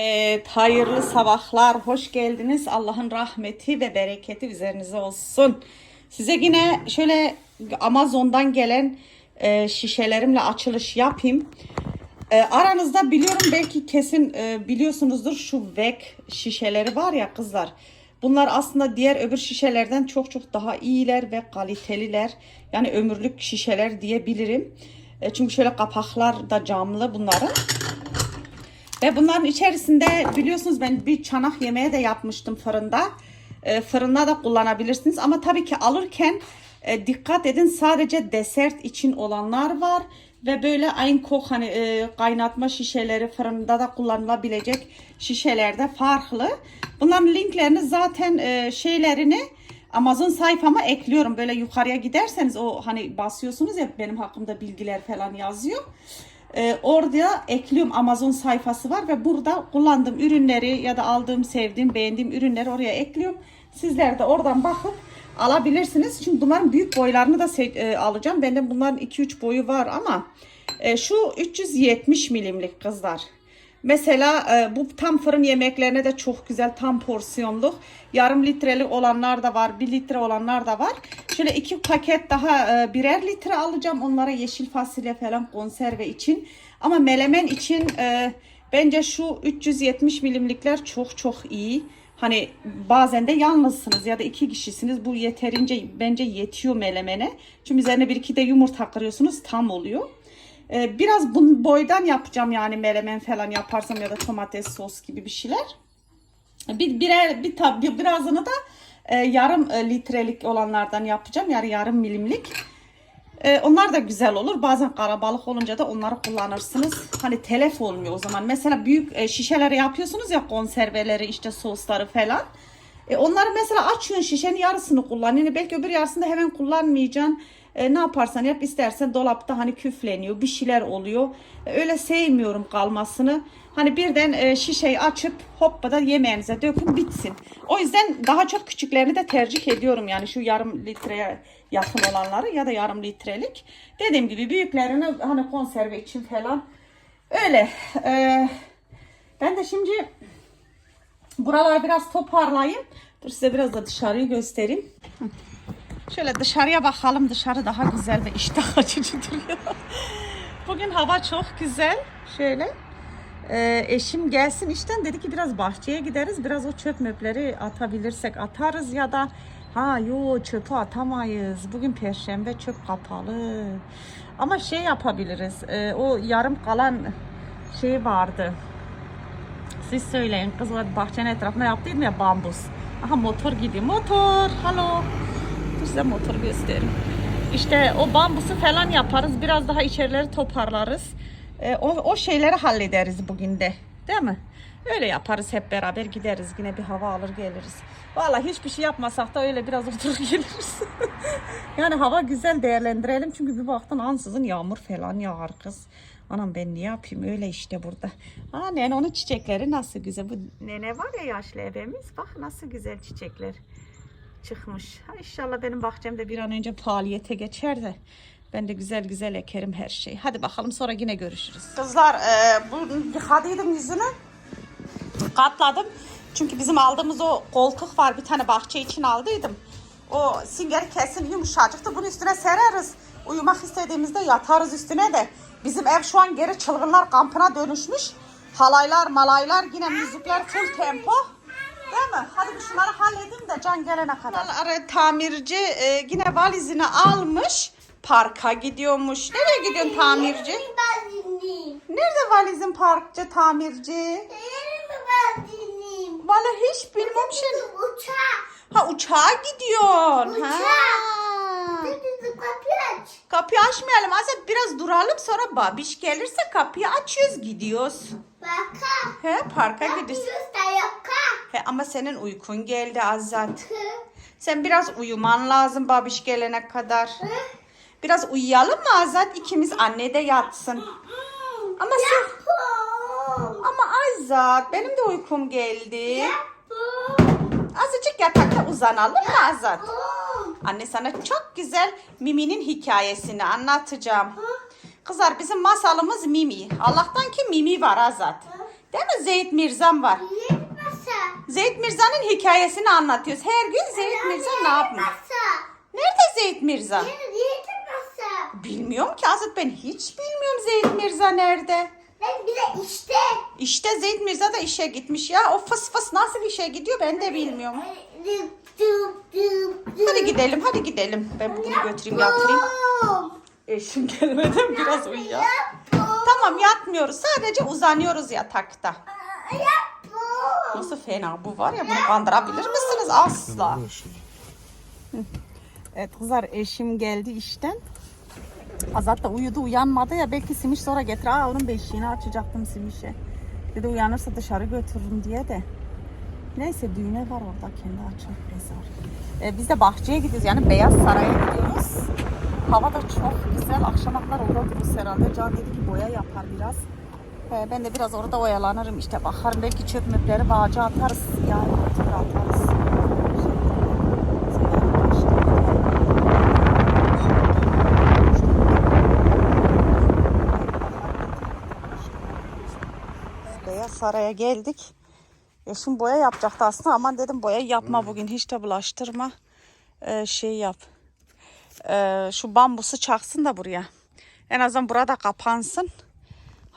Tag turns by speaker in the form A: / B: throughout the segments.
A: Evet, hayırlı sabahlar, hoş geldiniz. Allah'ın rahmeti ve bereketi üzerinize olsun. Size yine şöyle Amazon'dan gelen e, şişelerimle açılış yapayım. E, aranızda biliyorum belki kesin e, biliyorsunuzdur şu VEK şişeleri var ya kızlar. Bunlar aslında diğer öbür şişelerden çok çok daha iyiler ve kaliteliler. Yani ömürlük şişeler diyebilirim. E, çünkü şöyle kapaklar da camlı bunların. Ve bunların içerisinde biliyorsunuz ben bir çanak yemeği de yapmıştım fırında. E, fırında da kullanabilirsiniz ama tabii ki alırken e, dikkat edin sadece desert için olanlar var. Ve böyle aynı kok hani e, kaynatma şişeleri fırında da kullanılabilecek şişelerde farklı. Bunların linklerini zaten e, şeylerini Amazon sayfama ekliyorum. Böyle yukarıya giderseniz o hani basıyorsunuz ya benim hakkımda bilgiler falan yazıyor. Ee, orada ekliyorum Amazon sayfası var ve burada kullandığım ürünleri ya da aldığım, sevdiğim, beğendiğim ürünleri oraya ekliyorum. Sizler de oradan bakıp alabilirsiniz. Çünkü bunların büyük boylarını da e, alacağım. Bende bunların 2-3 boyu var ama e, şu 370 milimlik kızlar. Mesela e, bu tam fırın yemeklerine de çok güzel tam porsiyonluk. Yarım litrelik olanlar da var, bir litre olanlar da var. Şöyle iki paket daha e, birer litre alacağım. Onlara yeşil fasulye falan konserve için. Ama melemen için e, bence şu 370 milimlikler çok çok iyi. Hani bazen de yalnızsınız ya da iki kişisiniz. Bu yeterince bence yetiyor melemene. Çünkü üzerine bir iki de yumurta kırıyorsunuz tam oluyor. Ee, biraz bu boydan yapacağım yani melemen falan yaparsam ya da domates sos gibi bir şeyler. Bir birer bir tab bir- birazını da e, yarım e, litrelik olanlardan yapacağım. Yani yarım milimlik. E, onlar da güzel olur. Bazen karabalık olunca da onları kullanırsınız. Hani telef olmuyor o zaman. Mesela büyük e, şişeleri yapıyorsunuz ya konserveleri işte sosları falan. E, onları mesela açıyorsun şişenin yarısını kullan. Yani belki öbür yarısını da hemen kullanmayacaksın. E, ne yaparsan yap istersen dolapta hani küfleniyor bir şeyler oluyor. E, öyle sevmiyorum kalmasını. Hani birden e, şişeyi açıp hoppa da yemeğinize dökün bitsin. O yüzden daha çok küçüklerini de tercih ediyorum. Yani şu yarım litreye yakın olanları ya da yarım litrelik. Dediğim gibi büyüklerini hani konserve için falan. Öyle. E, ben de şimdi buraları biraz toparlayayım. Dur size biraz da dışarıyı göstereyim. Şöyle dışarıya bakalım. Dışarı daha güzel ve iştah açıcı duruyor. Bugün hava çok güzel. Şöyle. Ee, eşim gelsin işten dedi ki biraz bahçeye gideriz. Biraz o çöp möpleri atabilirsek atarız ya da ha yo çöpü atamayız. Bugün perşembe çöp kapalı. Ama şey yapabiliriz. Ee, o yarım kalan şey vardı. Siz söyleyin kızlar bahçenin etrafına yaptıydım ya bambus. Aha motor gidiyor. Motor. Halo. Size motor göstereyim. İşte o bambusu falan yaparız. Biraz daha içerileri toparlarız. Ee, o, o şeyleri hallederiz bugün de. Değil mi? Öyle yaparız hep beraber gideriz. Yine bir hava alır geliriz. Vallahi hiçbir şey yapmasak da öyle biraz oturur geliriz. yani hava güzel değerlendirelim. Çünkü bir baktın ansızın yağmur falan yağar kız. Anam ben ne yapayım öyle işte burada. Aa nene onun çiçekleri nasıl güzel. Bu nene var ya yaşlı evimiz. Bak nasıl güzel çiçekler çıkmış. Ha, inşallah benim bahçemde bir an önce faaliyete geçer de ben de güzel güzel ekerim her şeyi. Hadi bakalım sonra yine görüşürüz. Kızlar e, bu yıkadıydım yüzünü. Katladım. Çünkü bizim aldığımız o koltuk var. Bir tane bahçe için aldıydım. O sünger kesin yumuşacıktı. Bunu üstüne sereriz. Uyumak istediğimizde yatarız üstüne de. Bizim ev şu an geri çılgınlar kampına dönüşmüş. Halaylar malaylar yine müzikler full tempo. Değil mi? Hadi bir şunları halledin de Can gelene kadar. Ara tamirci e, yine valizini almış. Parka gidiyormuş. Nereye gidiyorsun tamirci?
B: Ben dinleyeyim.
A: Nerede valizin parkçı tamirci?
B: Mi ben dinleyeyim?
A: Valla hiç bilmem şey.
B: Uçak.
A: Ha uçağa gidiyorsun. Ha.
B: Dedi kapıyı aç.
A: Kapıyı açmayalım. Azat biraz duralım sonra babiş gelirse kapıyı açıyoruz gidiyoruz.
B: Baka.
A: He parka gidiyoruz.
B: Kapıyı da yaka.
A: He ama senin uykun geldi Azat. Sen biraz uyuman lazım babiş gelene kadar. Biraz uyuyalım mı Azat? İkimiz anne de yatsın. Ama sen... Ama Azat benim de uykum geldi. Azıcık yatakta uzanalım mı Azat? Anne sana çok güzel Mimi'nin hikayesini anlatacağım. Kızlar bizim masalımız Mimi. Allah'tan ki Mimi var Azat. Değil mi Zeyt Mirzam var? Zeyt Mirza'nın hikayesini anlatıyoruz. Her gün Zeyt Mirza ne yapmış? Nerede Zeyt Mirza? Bilmiyorum ki Azat ben hiç bilmiyorum Zeyt Mirza nerede.
B: Ben bir de işte.
A: İşte Zeyt Mirza da işe gitmiş ya. O fıs fıs nasıl işe gidiyor ben de bilmiyorum. Hadi gidelim hadi gidelim. Ben bunu götüreyim yatırayım. Eşim gelmeden biraz.
B: Yaptım.
A: Tamam yatmıyoruz sadece uzanıyoruz yatakta.
B: Yaptım.
A: Nasıl fena bu var ya bunu kandırabilir misiniz? Asla. Evet kızlar eşim geldi işten. Azat da uyudu uyanmadı ya belki Simiş sonra getir. Aa onun beşiğini açacaktım Simiş'e. Dedi uyanırsa dışarı götürürüm diye de. Neyse düğüne var orada kendi açar mezar. Ee, biz de bahçeye gidiyoruz yani Beyaz Saray'a gidiyoruz. Hava da çok güzel. Akşama kadar orada dururuz herhalde. Can dedi ki boya yapar biraz. Ee, ben de biraz orada oyalanırım işte bakarım belki çöp möpleri bağaca atarız. Yani atarız. Beyaz Saray'a geldik. Eşim boya yapacaktı aslında ama dedim boya yapma bugün hiç de bulaştırma. Ee, şey yap. Ee, şu bambusu çaksın da buraya. En azından burada kapansın.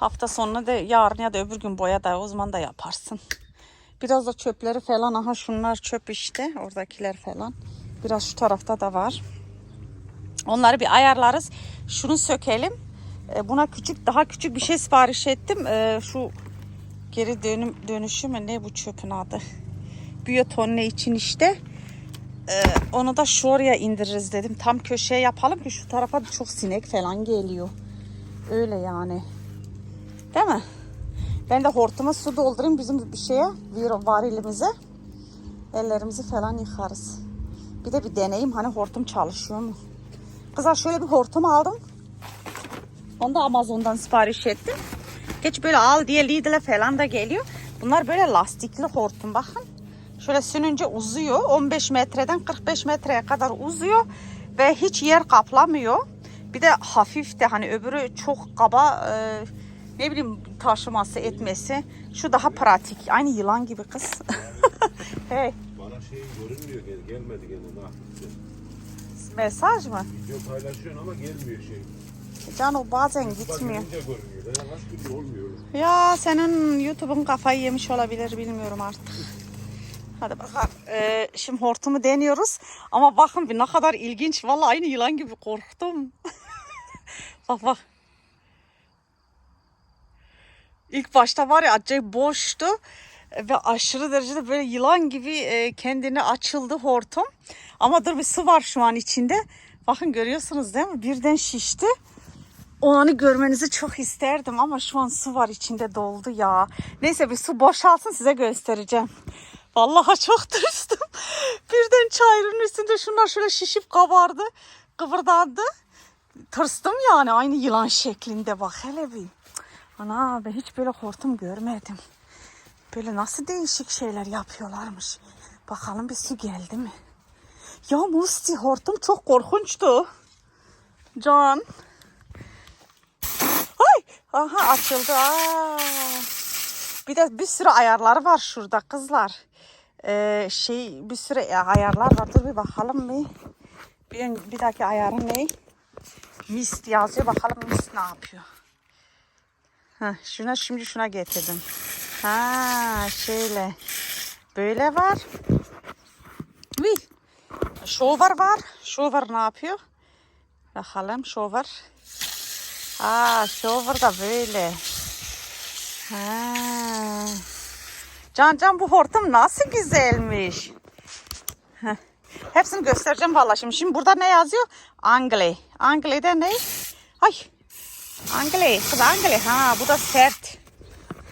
A: Hafta sonuna da yarın ya da öbür gün boya da o zaman da yaparsın. Biraz da çöpleri falan aha şunlar çöp işte oradakiler falan. Biraz şu tarafta da var. Onları bir ayarlarız. Şunu sökelim. Ee, Buna küçük daha küçük bir şey sipariş ettim. Ee, Şu geri dönüm dönüşü mü ne bu çöpün adı? Biyotonne için işte. Ee, onu da şuraya indiririz dedim. Tam köşeye yapalım ki şu tarafa çok sinek falan geliyor. Öyle yani. Değil mi? Ben de hortuma su doldurayım bizim bir şeye, bir varilimize. Ellerimizi falan yıkarız. Bir de bir deneyim hani hortum çalışıyor mu? Kızlar şöyle bir hortum aldım. Onu da Amazon'dan sipariş ettim. Geç böyle al diye Lidl'e falan da geliyor. Bunlar böyle lastikli hortum bakın. Şöyle sününce uzuyor. 15 metreden 45 metreye kadar uzuyor. Ve hiç yer kaplamıyor. Bir de hafif de hani öbürü çok kaba e, ne bileyim taşıması etmesi. Şu daha pratik. Aynı yılan gibi kız. hey,
C: Bana şey görünmüyor gel gelmedi gene
A: mesaj mı?
C: Video paylaşıyorsun ama gelmiyor şey.
A: Can o bazen gitmiyor.
C: olmuyor.
A: Ya senin YouTube'un kafayı yemiş olabilir bilmiyorum artık. Hadi bakalım. Ee, şimdi hortumu deniyoruz. Ama bakın bir ne kadar ilginç. Vallahi aynı yılan gibi korktum. bak bak. İlk başta var ya acayip boştu. Ve aşırı derecede böyle yılan gibi e, kendini açıldı hortum. Ama dur bir su var şu an içinde. Bakın görüyorsunuz değil mi? Birden şişti. O anı görmenizi çok isterdim ama şu an su var içinde doldu ya. Neyse bir su boşalsın size göstereceğim. Vallahi çok tırstım. Birden çayırın üstünde şunlar şöyle şişip kabardı. Kıvırdandı. Tırstım yani aynı yılan şeklinde bak hele bir. Ana ben hiç böyle hortum görmedim. Böyle nasıl değişik şeyler yapıyorlarmış. Bakalım bir su geldi mi? Ya Musti hortum çok korkunçtu. Can. Ay, aha açıldı. Aa. Bir de bir sürü ayarları var şurada kızlar. Ee, şey bir sürü ayarlar var. Dur bir bakalım bir. Bir, bir dahaki ayarı ne? Mist yazıyor. Bakalım mist ne yapıyor. Heh, şuna şimdi şuna getirdim. Ha şöyle. Böyle var. Bir. Şovar var. Şovar ne yapıyor? Bakalım şovar. Aa, shower da böyle. Ha. Can Can bu hortum nasıl güzelmiş. Heh. Hepsini göstereceğim vallahi şimdi. Şimdi burada ne yazıyor? Angle. Angle'de ne? Ay. Angle. Kız Angle. Ha bu da sert.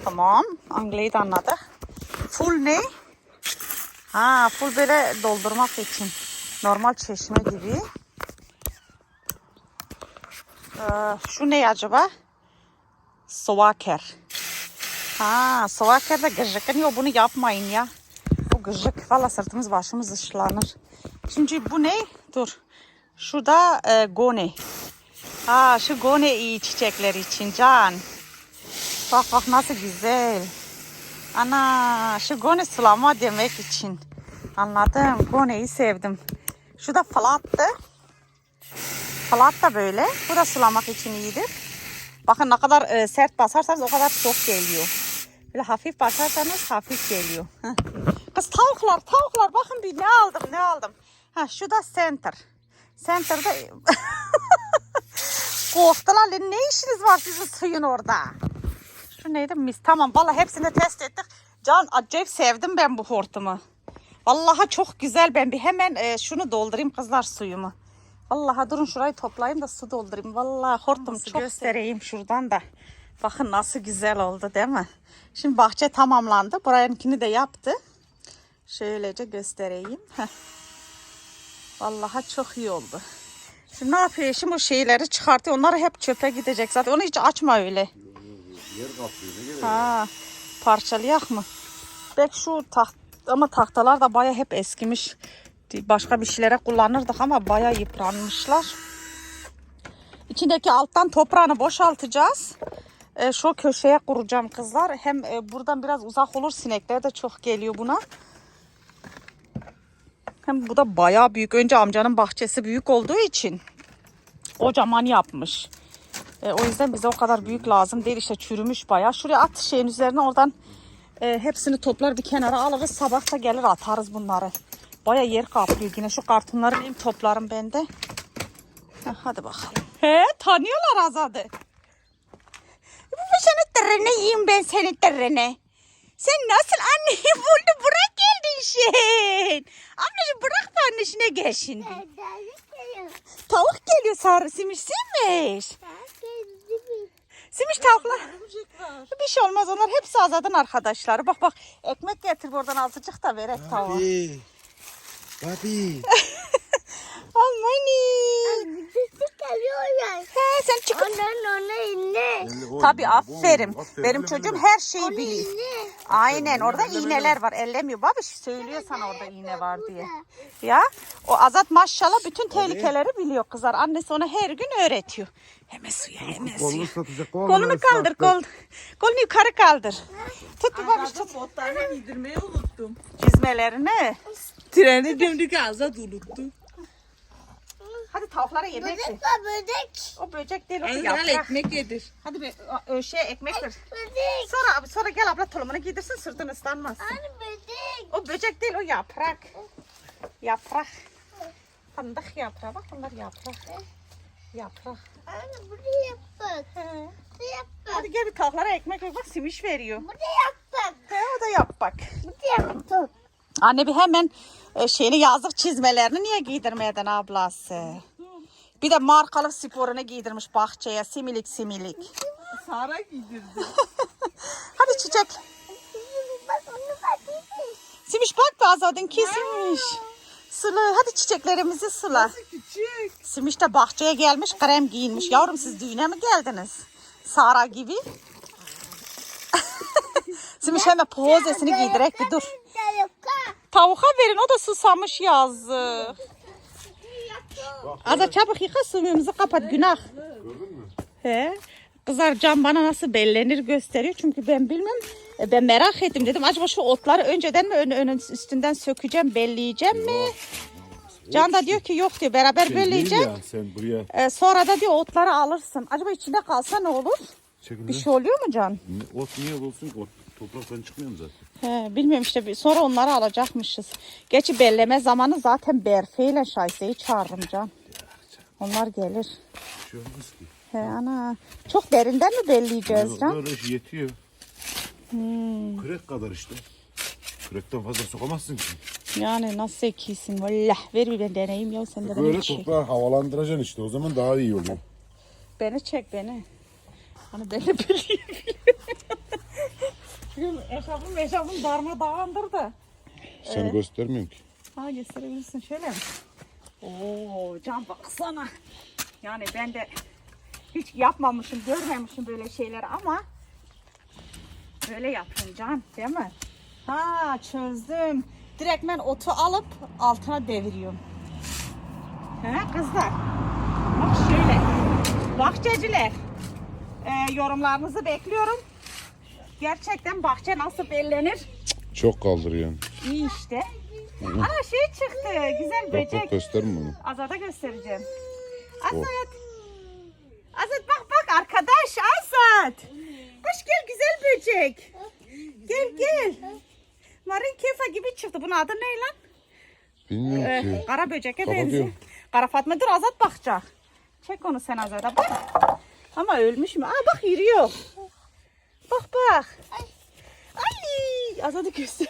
A: Tamam. Angle'yi de anladık. Full ne? Ha full böyle doldurmak için. Normal çeşme gibi. Ee, şu ne acaba? Sovaker. Ha, sovaker de gıcıkınıyor. Bunu yapmayın ya. Bu gıcık. Valla sırtımız başımız ışlanır. Şimdi bu ne? Dur. Şu da e, gone. Ha, şu gone iyi çiçekler için Can. Bak bak nasıl güzel. Ana şu goni sulama demek için. Anladım. Goneyi sevdim. Şu da flattı. Flat da böyle. Bu da sulamak için iyidir. Bakın ne kadar e, sert basarsanız o kadar çok geliyor. Böyle hafif basarsanız hafif geliyor. Kız tavuklar tavuklar bakın bir ne aldım ne aldım. Ha şu da center. Center'da korktular. Ne işiniz var sizin suyun orada? Şu neydi mis? Tamam valla hepsini test ettik. Can acayip sevdim ben bu hortumu. Vallahi çok güzel. Ben bir hemen e, şunu doldurayım kızlar suyumu. Vallahi durun şurayı toplayayım da su doldurayım. Vallahi hortum çok göstereyim şuradan da. Bakın nasıl güzel oldu değil mi? Şimdi bahçe tamamlandı. Burayınkini de yaptı. Şöylece göstereyim. Vallahi çok iyi oldu. Şimdi ne yapıyor? Şimdi o şeyleri çıkartıyor. Onlar hep çöpe gidecek zaten. Onu hiç açma öyle.
C: Yer kaplıyor ne gerek?
A: Ha, parçalayak mı? Belki şu taht ama tahtalar da baya hep eskimiş. Başka bir şeylere kullanırdık ama baya yıpranmışlar. İçindeki alttan toprağını boşaltacağız. Ee, şu köşeye kuracağım kızlar. Hem e, buradan biraz uzak olur. Sinekler de çok geliyor buna. Hem bu da baya büyük. Önce amcanın bahçesi büyük olduğu için kocaman yapmış. E, o yüzden bize o kadar büyük lazım değil. İşte çürümüş bayağı. Şuraya at şeyin üzerine oradan e, hepsini toplar bir kenara alırız. Sabah da gelir atarız bunları. Baya yer kaplıyor yine. Şu kartonları benim toplarım bende. Heh, hadi bakalım. He tanıyorlar Azad'ı. Bu senin terene yiyeyim ben senin terene. Sen nasıl anneyi buldun bırak geldin şey. Anneciğim bırak da annesine gel şimdi. Tavuk geliyor sarı simiş simiş. Simiş tavuklar. Bir şey olmaz onlar hepsi Azad'ın arkadaşları. Bak bak ekmek getir buradan azıcık da verek tavuğa.
C: Papi. Papi.
A: Almani. He sen çık. Tabii aferin. Benim çocuğum her şeyi biliyor. Aynen orada iğneler var. Ellemiyor. Babiş söylüyor sana orada iğne var diye. Ya o Azat maşallah bütün tehlikeleri biliyor kızlar. Annesi ona her gün öğretiyor. Hemen suya hemen suya. Kolunu kaldır kol. Kolunu yukarı kaldır. Tut bir babiş tut.
D: Botlarını giydirmeyi unuttum.
A: Çizmelerini.
D: Treni dimdik azat unuttum.
A: Hadi tavuklara yemek ver.
B: Bödek.
A: O böcek değil o
D: Al
A: yaprak.
D: ekmek yedir.
A: Hadi bir ö- şey ekmek ver.
B: Bödek.
A: Sonra sonra gel abla tulumunu giydirsin sırtın ıslanmasın.
B: Anne bödek.
A: O böcek değil o yaprak. Yaprak. Fındık yaprağı bak bunlar yaprak. Yaprak.
B: Anne bunu yaptık.
A: He.
B: Yaptık.
A: Hadi gel bir tavuklara ekmek ver bak simiş veriyor.
B: Bunu yaptık.
A: He o da yap bak.
B: Bunu yaptık.
A: Anne bir hemen e, şeyini yazık çizmelerini niye giydirmedin ablası? Bir de markalı sporunu giydirmiş bahçeye similik similik.
D: Sara giydirdi.
A: Hadi çiçek. Simiş bak be Azad'ın kesmiş. Sıla hadi çiçeklerimizi sıla.
D: Küçük.
A: Simiş de bahçeye gelmiş krem giyinmiş. Yavrum siz düğüne mi geldiniz? Sara gibi. Simiş hemen pozesini giydirek bir dur. Tavuğa verin o da susamış yazık. Ada çabuk yıka suyumuzu kapat günah.
C: Gördün mü?
A: He. Kızlar can bana nasıl bellenir gösteriyor çünkü ben bilmem. E, Ben merak ettim dedim acaba şu otları önceden mi ön, önün üstünden sökeceğim belleyeceğim mi? Can da diyor ki yok diyor beraber belleyeceğim.
C: sen buraya
A: E, sonra da diyor otları alırsın. Acaba içinde kalsa ne olur?
C: çekil.
A: Bir şey oluyor mu Can?
C: Ot niye olsun ki? Ot topraktan çıkmıyor mu zaten?
A: He, bilmiyorum işte sonra onları alacakmışız. Geçi belleme zamanı zaten Berfe ile Şayse'yi çağırırım Can. Onlar gelir.
C: Bir şey olmaz ki.
A: He ana. Çok derinden mi belleyeceğiz Can?
C: Böyle yetiyor. Kürek kadar işte. Kürekten fazla sokamazsın ki.
A: Yani nasıl zekisin vallah. Ver bir ben deneyeyim ya sen de beni
C: Böyle
A: çek.
C: toprağı havalandıracaksın işte. O zaman daha iyi oluyor.
A: Beni çek beni. Hani beni biliyor. Çünkü eşabım eşabım darmadağındır da.
C: Seni göstermiyorum ki.
A: Ha gösterebilirsin şöyle mi? Oo can baksana. Yani ben de hiç yapmamışım, görmemişim böyle şeyler ama böyle yapın can değil mi? Ha çözdüm. Direkt ben otu alıp altına deviriyorum. He kızlar. Bak şöyle. Bahçeciler. Ee, yorumlarınızı bekliyorum. Gerçekten bahçe nasıl bellenir?
C: Çok kaldırıyorsun.
A: İyi işte. Ana şey çıktı. Güzel
C: Bak
A: böcek.
C: bak gösterme bunu.
A: Azat'a göstereceğim. Azat. Azat bak bak arkadaş Azat. Hoş gel güzel böcek. Gel gel. Marin kefa gibi çıktı. Bunun adı ne lan?
C: Bilmiyorum
A: Ee,
C: ki.
A: kara böceke benziyor. Kara Fatma dur Azat bakacak. Çek onu sen Azat'a bak. Ama ölmüş mü? Aa bak yürüyor. Bak bak. Ay Azat'ı göster.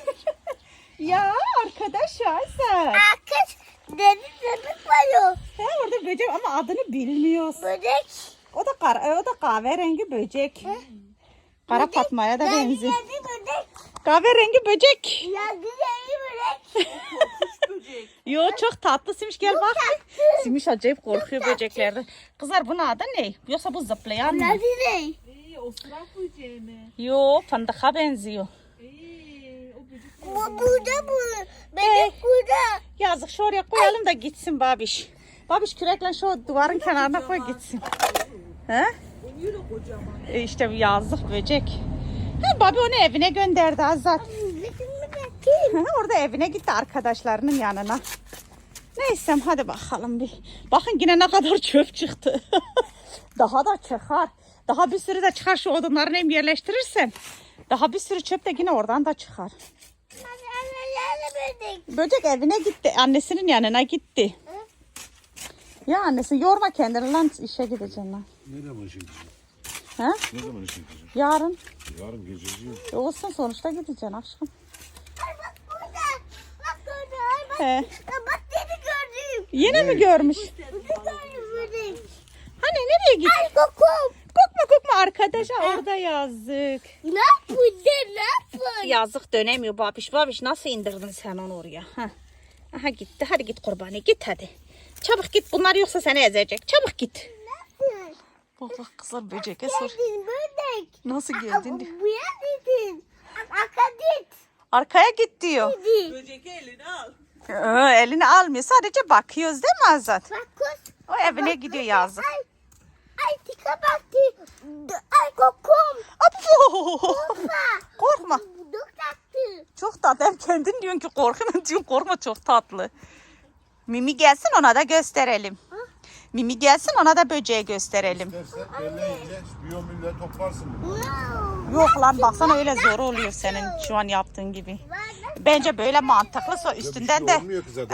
A: ya arkadaş Azat.
B: Arkadaş dedi bebek var o.
A: He orada böcek ama adını bilmiyoruz.
B: Böcek.
A: O da kar, o da kahverengi böcek. Kara Fatma'ya da
B: Yargı
A: benziyor.
B: böcek.
A: Kahverengi böcek.
B: Yargı yargı böcek.
A: Yo çok tatlı Simiş gel bak. Simiş acayip korkuyor böceklerden. Kızlar bunun adı ne? Yoksa bu zıplayan mı?
B: Yargı ne?
D: O böceği mi?
A: Yo fındıka benziyor.
D: O böcek.
B: Bu burada bu. Bebek burada.
A: Yazık şu oraya koyalım da gitsin babiş. Babiş kürekle şu duvarın kenarına koy gitsin. He?
D: Yürü kocaman.
A: E işte bu yazlık böcek. Ha, babi onu evine gönderdi Azat. Hı, Orada evine gitti arkadaşlarının yanına. Neyse hadi bakalım bir. Bakın yine ne kadar çöp çıktı. Daha da çıkar. Daha bir sürü de çıkar şu odunları hem yerleştirirsen. Daha bir sürü çöp de yine oradan da çıkar.
B: Böcek.
A: Evine gitti. Annesinin yanına gitti. Ya annesi yorma kendini lan işe gideceksin lan.
C: Ne zaman işe gideceğim?
A: Ha?
C: Ne zaman işe gideceğim?
A: Yarın.
C: Yarın gececiğim.
A: E olsun sonuçta gideceksin aşkım.
B: Ay bak burada. Bak orada. Ay bak.
A: He.
B: Bak seni gördüm.
A: Yine mi görmüş?
B: Gördüm.
A: Hani nereye gitti?
B: Ay kokum.
A: Korkma korkma arkadaşa orada yazık.
B: Ne de ne yapın?
A: Yazık dönemiyor babiş. Babiş nasıl indirdin sen onu oraya? Ha. Aha gitti. Hadi git kurbani git hadi. Çabuk git bunlar yoksa seni ezecek. Çabuk git. Bak kızlar böceke sor.
B: Geldin böcek.
A: Nasıl geldin diyor.
B: Buraya gidin. Akadit.
A: Arkaya git diyor.
B: Gidin.
D: Böceği eline al.
A: Ee, elini almıyor. Sadece bakıyoruz değil mi Azat?
B: Bak kız.
A: O evine gidiyor yazık.
B: Ay. Tika baktı. Ay kokum.
A: Apo!
B: Korkma.
A: Korkma.
B: Duk taktı.
A: Çok tatlı. Hem kendin diyorsun ki korkma diyorsun korkma çok tatlı. Mimi gelsin ona da gösterelim. Mimi gelsin ona da böceği göstereyle.
C: İstersen belleğince biyomülle toplarsın.
A: Yok lan baksana öyle zor oluyor senin şu an yaptığın gibi. Bence böyle mantıklısa üstünden
C: şey
A: de.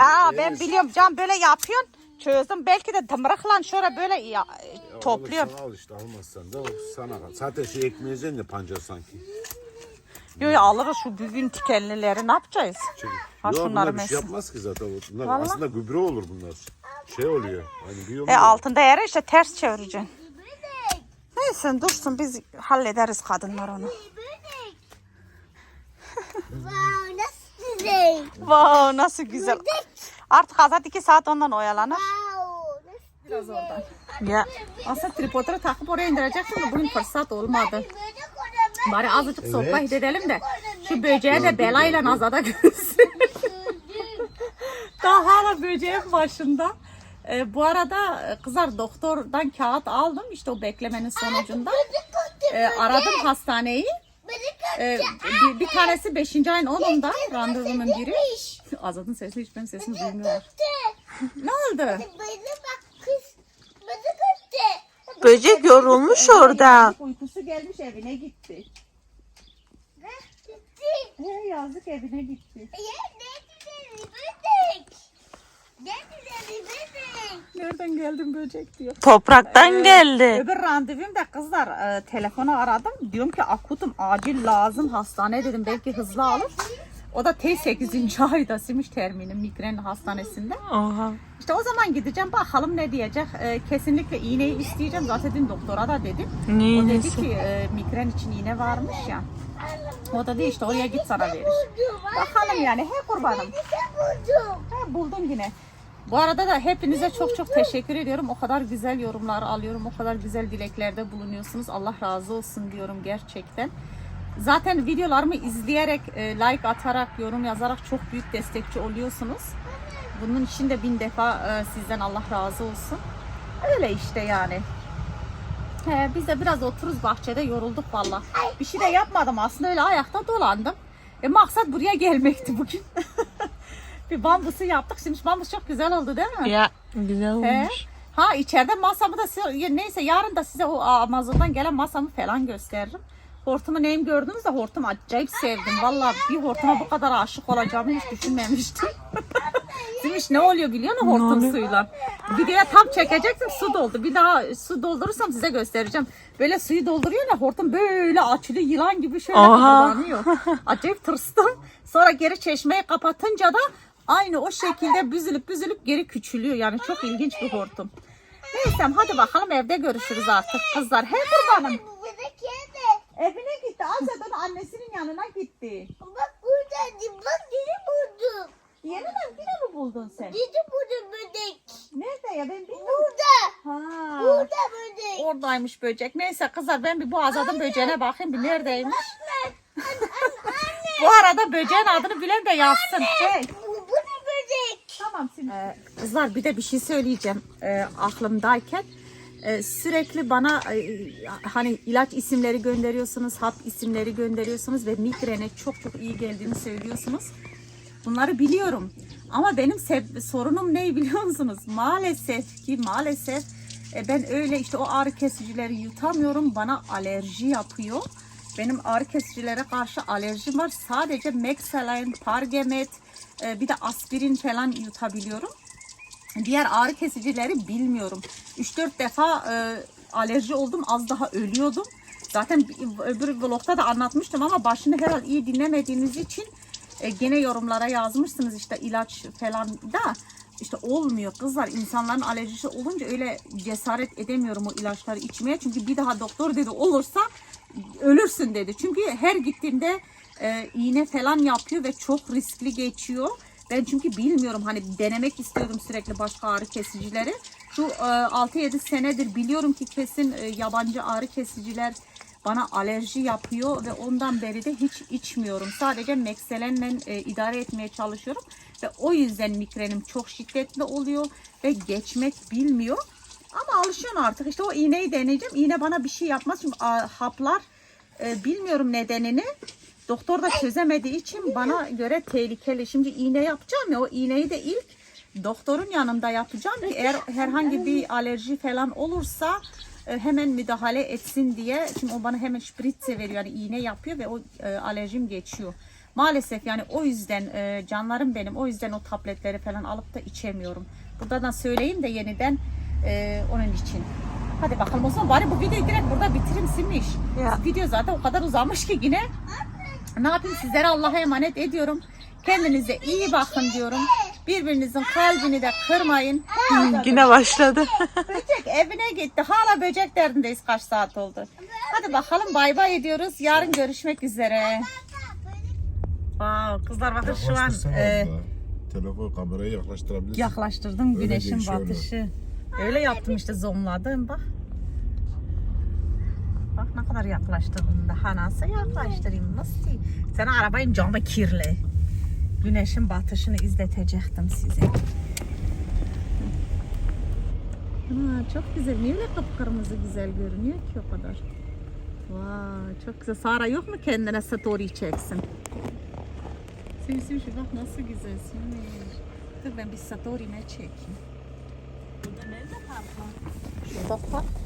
A: Aa ben biliyorum can böyle yapıyorsun. Çözdüm belki de tımrıkla şöyle böyle ya,
C: Ya
A: topluyorum.
C: alırsan Al işte almazsan da o sana kal. Zaten şey ekmeyeceksin ya pancar sanki.
A: Yo yo alırız şu büyüğün tikenlileri ne yapacağız?
C: Çekil.
A: Ha,
C: Yok
A: şunları
C: bunlar bir
A: mes-
C: şey yapmaz ki zaten. Bunlar
A: Vallahi.
C: aslında gübre olur bunlar. Şey oluyor. Hani biyomül.
A: E altında yere işte ters çevireceksin. Neyse dursun biz hallederiz kadınlar onu.
B: Wow nasıl güzel.
A: Wow nasıl güzel. Artık Azat iki saat ondan oyalanır. Biraz oradan. Ya aslında tripodu takıp oraya indirecektim de bugün fırsat olmadı. Bari azıcık sohbet
C: Evet.
A: edelim de şu böceğe de belayla Azat'a görsün. Daha hala böceğin başında. Ee, bu arada e, kızlar doktordan kağıt aldım işte o beklemenin sonucunda. Ee, aradım hastaneyi. Ee, bir, bir tanesi 5. ayın 10'unda randevumun biri. Azat'ın sesini hiç benim sesimi duymuyorlar. Ne oldu?
B: Böyle bak kız. Böcek
D: yorulmuş orada.
A: Uykusu gelmiş evine gitti.
B: Gitti.
A: He, yazık evine gitti.
B: Böcek.
A: Nereden geldin böcek diyor.
D: Topraktan geldi.
A: Öbür randevum da kızlar e, telefonu aradım. Diyorum ki akutum acil lazım hastane dedim belki hızlı alır. O da T8. ayda Simiş termini migren hastanesinde.
D: Oha.
A: İşte o zaman gideceğim bakalım ne diyecek. E, kesinlikle iğneyi isteyeceğim. Zaten dün doktora da dedim.
D: Ne
A: O dedi ki e, migren için iğne varmış ya. O da dedi işte oraya git sana verir. Bakalım yani he kurbanım. Ha, buldum yine. Bu arada da hepinize çok çok teşekkür ediyorum. O kadar güzel yorumlar alıyorum. O kadar güzel dileklerde bulunuyorsunuz. Allah razı olsun diyorum gerçekten. Zaten videolarımı izleyerek, e, like atarak, yorum yazarak çok büyük destekçi oluyorsunuz. Bunun için de bin defa e, sizden Allah razı olsun. Öyle işte yani. He, biz de biraz otururuz bahçede yorulduk valla. Bir şey de yapmadım aslında öyle ayakta dolandım. E, maksat buraya gelmekti bugün. bir bambusu yaptık. Şimdi bambus çok güzel oldu değil mi?
D: Ya güzel
A: He?
D: olmuş.
A: Ha içeride masamı da size- neyse yarın da size o Amazon'dan gelen masamı falan gösteririm. Hortumu neyim gördünüz de hortumu acayip sevdim. Vallahi bir hortuma bu kadar aşık olacağımı hiç düşünmemiştim. Demiş ne oluyor biliyor musun hortum suyla? Videoya tam çekecektim su doldu. Bir daha su doldurursam size göstereceğim. Böyle suyu dolduruyor ya hortum böyle açılıyor yılan gibi şöyle
D: Oha.
A: kıvranıyor. Acayip tırstım. Sonra geri çeşmeyi kapatınca da aynı o şekilde büzülüp büzülüp geri küçülüyor. Yani çok ilginç bir hortum. Neyse hadi bakalım evde görüşürüz artık kızlar. Hey kurbanım. Evine gitti. Asya'dan annesinin yanına gitti.
B: Bak buradaydı. Bak dili buldum.
A: Yeniden yine mi buldun sen?
B: Dili buldum bebek.
A: Nerede ya ben bilmiyorum.
B: Burada.
A: Ha.
B: Burada bebek.
A: Oradaymış böcek. Neyse kızlar ben bir bu azadın böceğine bakayım bir neredeymiş. bu arada böceğin adını bilen de yazsın. Hey.
B: Bu, bu ne bebek?
A: Tamam. Ee, kızlar bir de bir şey söyleyeceğim ee, aklımdayken. Ee, sürekli bana e, hani ilaç isimleri gönderiyorsunuz, hap isimleri gönderiyorsunuz ve migrene çok çok iyi geldiğini söylüyorsunuz. Bunları biliyorum. Ama benim sorunum ne biliyor musunuz? Maalesef ki maalesef e, ben öyle işte o ağrı kesicileri yutamıyorum. Bana alerji yapıyor. Benim ağrı kesicilere karşı alerjim var. Sadece Mexaline, Pargemet, e, bir de aspirin falan yutabiliyorum. Diğer ağrı kesicileri bilmiyorum. 3-4 defa e, alerji oldum. Az daha ölüyordum. Zaten öbür vlogda da anlatmıştım ama başını herhalde iyi dinlemediğiniz için e, gene yorumlara yazmışsınız işte ilaç falan da işte olmuyor kızlar insanların alerjisi olunca öyle cesaret edemiyorum o ilaçları içmeye çünkü bir daha doktor dedi olursa ölürsün dedi çünkü her gittiğimde e, iğne falan yapıyor ve çok riskli geçiyor ben çünkü bilmiyorum hani denemek istiyordum sürekli başka ağrı kesicileri şu e, 6-7 senedir biliyorum ki kesin e, yabancı ağrı kesiciler bana alerji yapıyor ve ondan beri de hiç içmiyorum. Sadece Mexelen'le e, idare etmeye çalışıyorum ve o yüzden migrenim çok şiddetli oluyor ve geçmek bilmiyor. Ama alışıyorum artık. İşte o iğneyi deneyeceğim. İğne bana bir şey yapmaz çünkü haplar e, bilmiyorum nedenini. Doktor da çözemediği için bana göre tehlikeli. Şimdi iğne yapacağım ya o iğneyi de ilk doktorun yanında yapacağım ki eğer herhangi bir alerji falan olursa e, hemen müdahale etsin diye. Çünkü o bana hemen spritze veriyor yani iğne yapıyor ve o e, alerjim geçiyor. Maalesef yani o yüzden e, canlarım benim o yüzden o tabletleri falan alıp da içemiyorum. Burada da söyleyeyim de yeniden e, onun için. Hadi bakalım o zaman bari bu videoyu direkt burada bitirim Simiş.
D: Ya.
A: Video zaten o kadar uzamış ki yine. Ne yapayım sizlere Allah'a emanet ediyorum. Kendinize iyi bakın diyorum. Birbirinizin kalbini de kırmayın.
D: Yine başladı.
A: Böcek evine gitti. Hala böcek derdindeyiz kaç saat oldu. Hadi bakalım bay bay ediyoruz. Yarın görüşmek üzere. Wow, kızlar bakın şu an e.
C: Telefon kamerayı yaklaştırabilirsin.
A: yaklaştırdım
C: Öyle
A: güneşin batışı. Öyle yaptım işte zoomladım bak. Ne kadar yaklaştırdım daha nasıl yaklaştırayım nasıl? Sen arabayın camı kirli. Güneşin batışını izletecektim size. Ha, çok güzel. Niye öyle kıpkırmızı güzel görünüyor ki o kadar? Vay çok güzel. Sara yok mu kendine story çeksin? Sim şu bak nasıl güzel Simir. Dur ben bir story'me çekeyim.
D: Burada nerede park var?
A: Şurada park